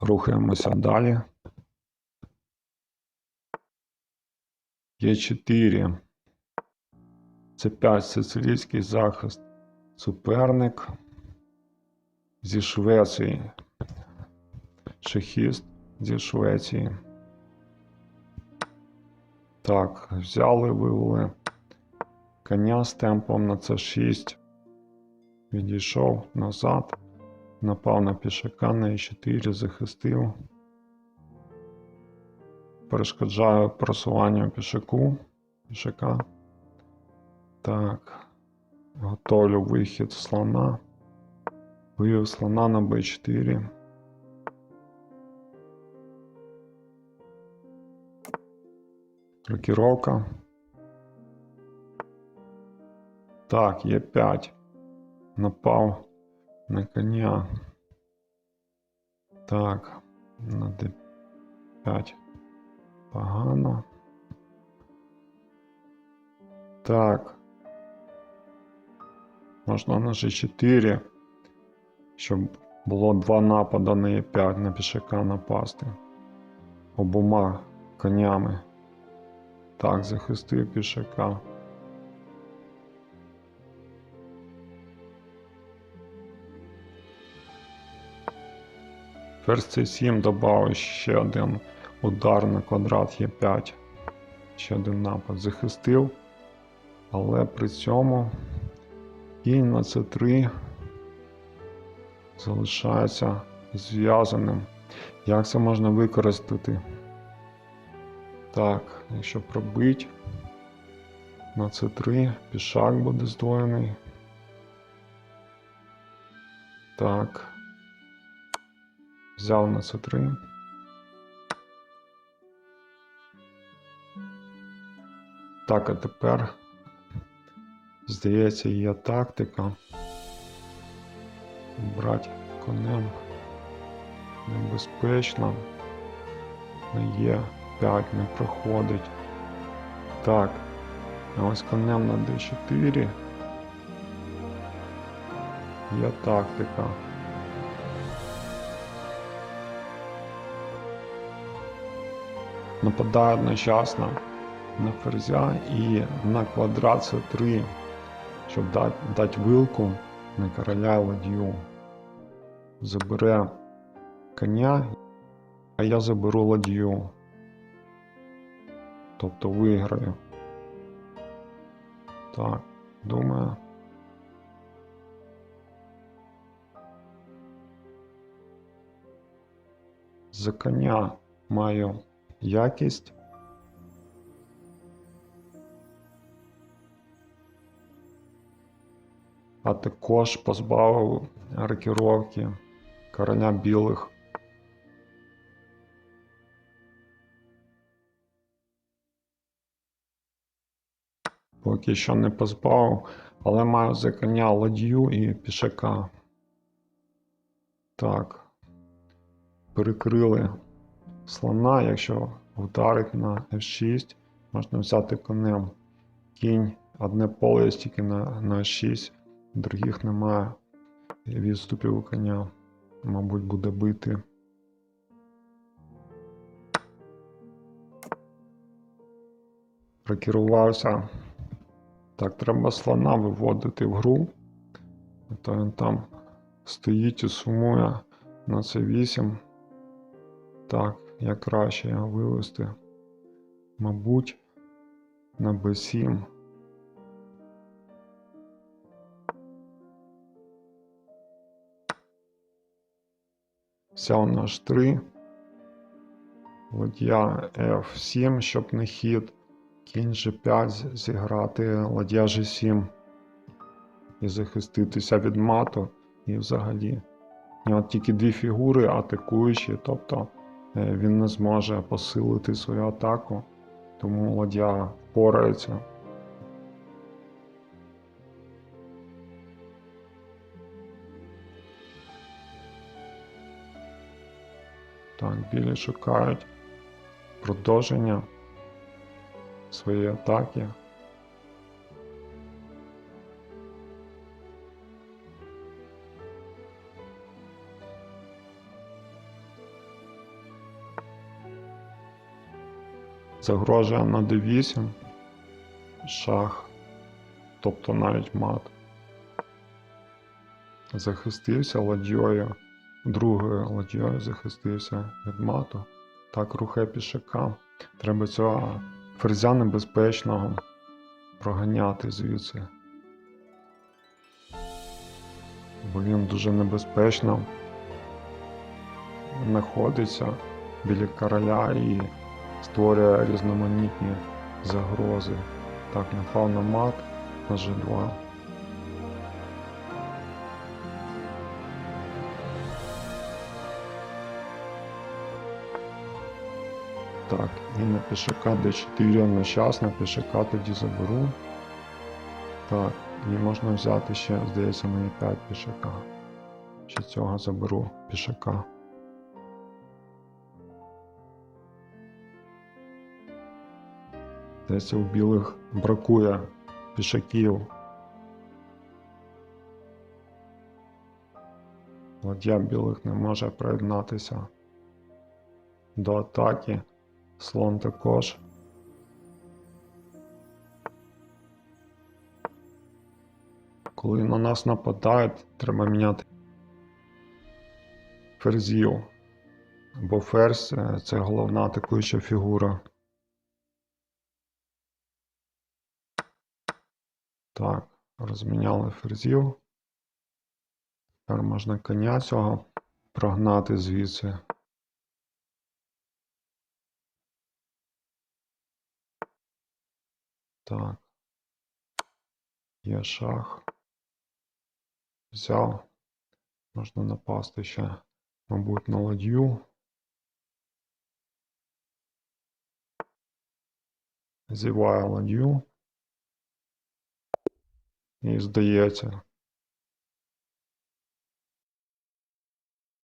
Рухаємося далі. Є 4. Це 5 сицилійський захист. Суперник зі Швеції. Шахіст зі Швеції. Так, взяли, вивели коня з темпом на c6. Відійшов назад. Напав на пішака на e4, захистив. Перешкоджаю просуванню пішаку. Пішака. Так. Готовлю вихід слона. Вивів слона на b4. Рокіровка. Так, є 5. Напав на коня. Так, на d5. Погано. Так. Можна на g4, щоб було два напади на e5 на пішака напасти. Обома конями. Так, захистив пішака. Ферзь c7 додав ще один удар на квадрат Е5. Ще один напад захистив. Але при цьому кінь на c3 залишається зв'язаним. Як це можна використати? Так, якщо пробить на c3, пішак буде здвоєний. Так. Взяв на c3. Так, а тепер, здається, є тактика. Брати конем небезпечно. Не є 5 не проходить. Так, а ось конем на d4. Є тактика. Нападає одночасно на ферзя і на квадрат С3, щоб дати, дати вилку на короля ладью. Забере коня, а я заберу ладью. Тобто виграю. Так, думаю. За коня маю якість. А також позбавив рокіровки короля білих. Поки що не позбавив, але маю за коня ладью і пішака. Так. Перекрили слона, якщо вдарить на F6, можна взяти конем. Кінь, одне поле є тільки на, на F6, других немає відступів у коня. Мабуть, буде бити. Прокерувався. Так, треба слона виводити в гру. А то він там стоїть і сумує на c8. Так, як краще його вивести. Мабуть, на b7. Взяв на h3. Ладья F7, щоб не хід. Кінь G5 зіграти ладья G7. І захиститися від мату. І взагалі. І от тільки дві фігури атакуючі, тобто він не зможе посилити свою атаку, тому ладья впорається. Так, білі шукають продовження своєї атаки. Загрожує на d8, шах, тобто навіть мат. Захистився ладьою, другою ладьою захистився від мату. Так, рухає пішака. Треба цього ферзя небезпечного проганяти звідси. Бо він дуже небезпечно знаходиться біля короля і створює різноманітні загрози. Так, напав на мат на G2. Так, і на пішака d4 одночасно, пішака тоді заберу. Так, і можна взяти ще, здається, мені 5 пішака. Ще цього заберу пішака. Десь у білих бракує пішаків. Ладья білих не може приєднатися до атаки. Слон також. Коли на нас нападають, треба міняти ферзів. Бо ферзь це головна атакуюча фігура. Так, розміняли ферзів. Тепер можна коня цього прогнати звідси. Так. Є шах. Взяв. Можна напасти ще, мабуть, на ладью. Зіває ладью. І здається,